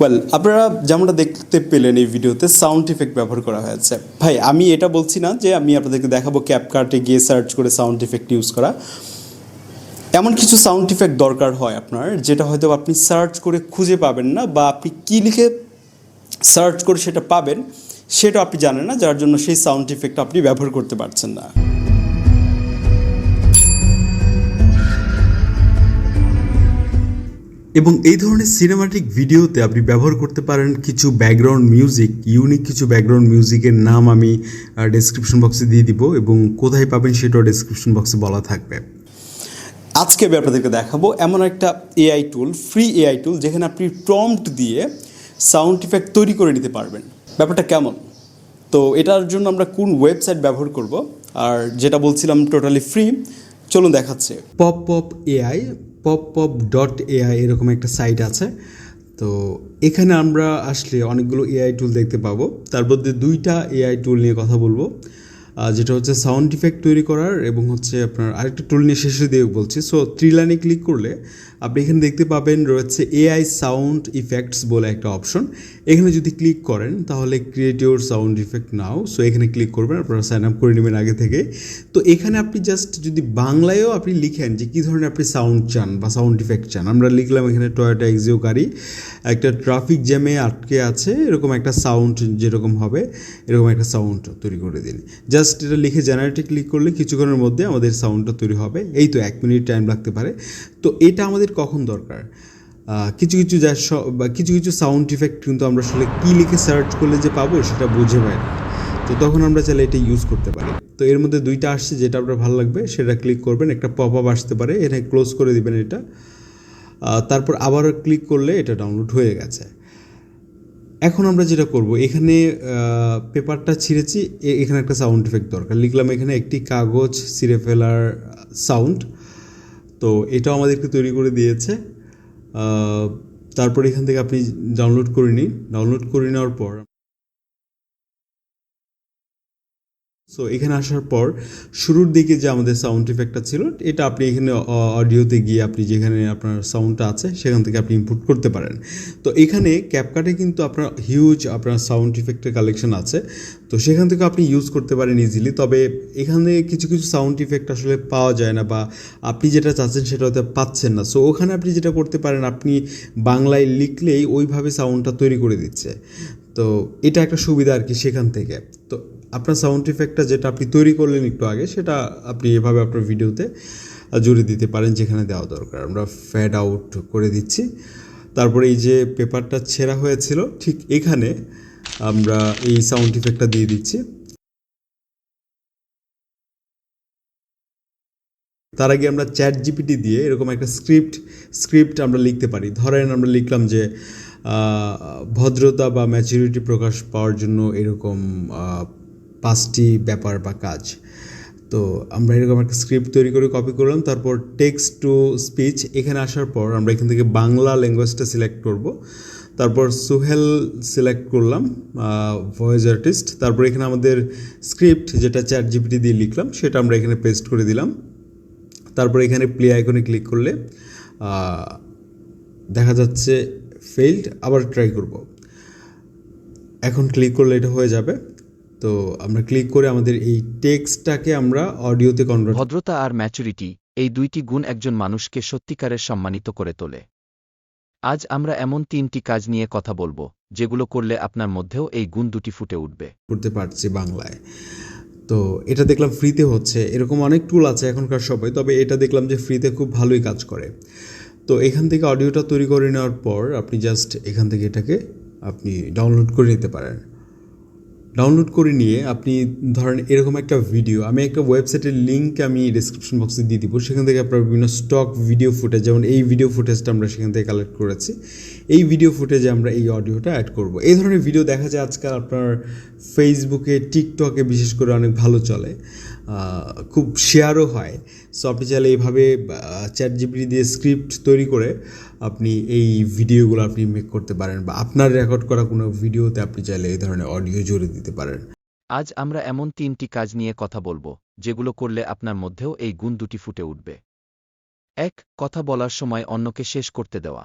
Well আপনারা যেমনটা দেখতে পেলেন এই ভিডিওতে সাউন্ড ইফেক্ট ব্যবহার করা হয়েছে। ভাই, আমি এটা বলছি না যে আমি আপনাদেরকে দেখাবো ক্যাপকার্টে গিয়ে সার্চ করে সাউন্ড ইফেক্ট ইউজ করা। এমন কিছু সাউন্ড ইফেক্ট দরকার হয় আপনার, যেটা হয়তো আপনি সার্চ করে খুঁজে পাবেন না বা আপনি কী লিখে সার্চ করে সেটা পাবেন, সেটা আপনি জানেন না, যার জন্য সেই সাউন্ড ইফেক্ট আপনি ব্যবহার করতে পারছেন না। এবং এই ধরনের সিনেমাটিক ভিডিওতে আপনি ব্যবহার করতে পারেন কিছু ব্যাকগ্রাউন্ড মিউজিক ইউনিক কিছু ব্যাকগ্রাউন্ড মিউজিকের নাম আমি ডেসক্রিপশন বক্সে দিয়ে দিব এবং কোথায় পাবেন সেটাও ডেসক্রিপশন বক্সে বলা থাকবে। আজকে আমি আপনাদেরকে দেখাবো এমন একটা AI tool free AI tool যেখানে আপনি প্রম্পট দিয়ে সাউন্ড ইফেক্ট তৈরি করে নিতে পারবেন। ব্যাপারটা কেমন? তো এটার জন্য আমরা কোন ওয়েবসাইট ব্যবহার করব? আর যেটা বলছিলাম টোটালি ফ্রি চলুন দেখাচ্ছে। Pop pop AI pop pop dot AI এরকম একটা সাইট আছে। তো এখানে আমরা আসলে অনেকগুলো এআই টুল দেখতে পাবো। তার মধ্যে দুইটা এআই টুল নিয়ে কথা বলব। যেটা হচ্ছে সাউন্ড ইফেক্ট তৈরি করার এবং হচ্ছে আপনার আরেকটা টুল নিয়ে শেষে দিয়ে বলছি। সো থ্রি লাইনে ক্লিক করলে আপনি এখানে দেখতে পাবেন রয়েছে এআই সাউন্ড ইফেক্টস বলে একটা অপশন এখানে যদি ক্লিক করেন, তাহলে create your sound effect now so এখানে ক্লিক করবেন, আপনারা সাইন আপ করে নেবেন আগে থেকে তো এখানে আপনি জাস্ট যদি বাংলায়ও আপনি লিখেন যে কী ধরনের আপনি সাউন্ড চান বা সাউন্ড ইফেক্ট চান। আমরা লিখলাম এখানে টয়োটা এক্সিও গাড়ি, একটা ট্রাফিক জ্যামে আটকে আছে, এরকম একটা সাউন্ড যেরকম হবে, এরকম একটা সাউন্ড তৈরি করে দিন। জাস্ট এটা লিখে জেনারেটে ক্লিক করলে কিছুক্ষণের মধ্যে আমাদের সাউন্ডটা তৈরি হবে। এই তো এক মিনিট টাইম লাগতে পারে। তো এটা আমাদের কখন দরকার? কিছু কিছু যা কিছু কিছু সাউন্ড ইফেক্ট কিন্তু আমরা আসলে কী লিখে সার্চ করলে যে পাবো সেটা বুঝে পাই না। তো তখন আমরা চাইলে এটা ইউজ করতে পারি। তো এর মধ্যে দুইটা আসছে যেটা আপনার ভালো লাগবে, সেটা ক্লিক করবেন। একটা পপ আপ আসতে পারে, এখানে ক্লোজ করে দিবেন এটা। তারপর আবার ক্লিক করলে এটা ডাউনলোড হয়ে গেছে। এখন আমরা যেটা করব, এখানে পেপারটা ছিঁড়েছি এখানে একটা সাউন্ড এফেক্ট দরকার। লিখলাম এখানে একটি কাগজ ছিঁড়ে ফেলার সাউন্ড তো এটাও আমাদেরকে তৈরি করে দিয়েছে। তারপর এখান থেকে আপনি ডাউনলোড করে নিন। ডাউনলোড করে নেওয়ার পর সো এখানে আসার পর শুরুর দিকে যে আমাদের সাউন্ড ইফেক্টটা ছিল, এটা আপনি এখানে অডিওতে গিয়ে আপনি যেখানে আপনার সাউন্ডটা আছে, সেখান থেকে আপনি ইনপুট করতে পারেন। তো এখানে ক্যাপকাটে কিন্তু আপনার হিউজ আপনার সাউন্ড ইফেক্টের কালেকশন আছে। তো সেখান থেকে আপনি ইউজ করতে পারেন ইজিলি তবে এখানে কিছু কিছু সাউন্ড ইফেক্ট আসলে পাওয়া যায় না বা আপনি যেটা চাচ্ছেন সেটা হয়তো পাচ্ছেন না। সো ওখানে আপনি যেটা করতে পারেন, আপনি বাংলায় লিখলেই ওইভাবে সাউন্ডটা তৈরি করে দিচ্ছে। তো এটা একটা সুবিধা আর কি সেখান থেকে। তো আপনার সাউন্ড ইফেক্টটা যেটা আপনি তৈরি করলেন একটু আগে, সেটা আপনি এভাবে আপনার ভিডিওতে জুড়ে দিতে পারেন যেখানে দেওয়া দরকার। আমরা ফ্যাড আউট করে দিচ্ছি। তারপরে এই যে পেপারটা ছেঁড়া হয়েছিল, ঠিক এখানে আমরা এই সাউন্ড ইফেক্টটা দিয়ে দিচ্ছি। তার আগে আমরা চ্যাট জিপিটি দিয়ে এরকম একটা স্ক্রিপ্ট স্ক্রিপ্ট আমরা লিখতে পারি। ধরেন আমরা লিখলাম যে ভদ্রতা বা ম্যাচুরিটি প্রকাশ পাওয়ার জন্য এরকম পাঁচটি ব্যাপার বা কাজ। তো আমরা এরকম একটা স্ক্রিপ্ট তৈরি করে কপি করলাম, তারপর টেক্সট টু স্পিচ এখানে আসার পর আমরা এখান থেকে বাংলা ল্যাঙ্গুয়েজটা সিলেক্ট করব। তারপর সোহেল সিলেক্ট করলাম ভয়েস আর্টিস্ট তারপর এখানে আমাদের স্ক্রিপ্ট যেটা চ্যাট জিপিটি দিয়ে লিখলাম, সেটা আমরা এখানে পেস্ট করে দিলাম। তারপর এখানে প্লে আইকনে ক্লিক করলে দেখা যাচ্ছে ফেইল্ড আবার ট্রাই করব। এখন ক্লিক করলে এটা হয়ে যাবে। তো আমরা ক্লিক করে আমাদের এই টেক্সটটাকে আমরা অডিওতে কনভার্ট ভদ্রতা আর ম্যাচুরিটি এই দুইটি গুণ একজন মানুষকে সত্যিকারের সম্মানিত করে তোলে। আজ আমরা এমন তিনটি কাজ নিয়ে কথা বলব যেগুলো করলে আপনার মধ্যেও এই গুণ দুটি ফুটে উঠবে। করতে পারছি বাংলায়। তো এটা দেখলাম ফ্রিতে হচ্ছে। এরকম অনেক টুল আছে এখনকার সময় তবে এটা দেখলাম যে ফ্রিতে খুব ভালোই কাজ করে। তো এখান থেকে অডিওটা তৈরি করে নেওয়ার পর আপনি জাস্ট এখান থেকে এটাকে আপনি ডাউনলোড করে নিতে পারেন। ডাউনলোড করে নিয়ে আপনি ধরেন এরকম একটা ভিডিও আমি একটা ওয়েবসাইটের লিঙ্ক আমি ডিসক্রিপশন বক্সে দিয়ে দিব, সেখান থেকে আপনার বিভিন্ন স্টক ভিডিও ফুটেজ যেমন এই ভিডিও ফুটেজটা আমরা সেখান থেকে কালেক্ট করেছি, এই ভিডিও ফুটেজে আমরা এই অডিওটা অ্যাড করব। এই ধরনের ভিডিও দেখা যায় আজকাল আপনার ফেসবুকে টিকটকে বিশেষ করে অনেক ভালো চলে খুব শেয়ারও হয়। সো আপনি চাইলে এইভাবে চ্যাট জিপিটি দিয়ে স্ক্রিপ্ট তৈরি করে আপনি এই ভিডিওগুলো আপনি মেক করতে পারেন বা আপনার রেকর্ড করা কোনো ভিডিওতে আপনি চাইলে এই ধরনের অডিও জুড়ে দিতে পারেন। আজ আমরা এমন তিনটি কাজ নিয়ে কথা বলব যেগুলো করলে আপনার মধ্যেও এই গুণ দুটি ফুটে উঠবে। এক কথা বলার সময় অন্যকে শেষ করতে দেওয়া।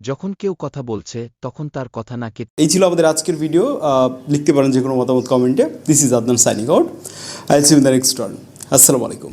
যখন কেউ কথা বলছে তখন তার কথা না কেটে এই ছিল আমাদের আজকের ভিডিও লিখতে পারেন যে কোনো মতামত কমেন্টে this is Adnan signing out I see in the next আসসালামু আলাইকুম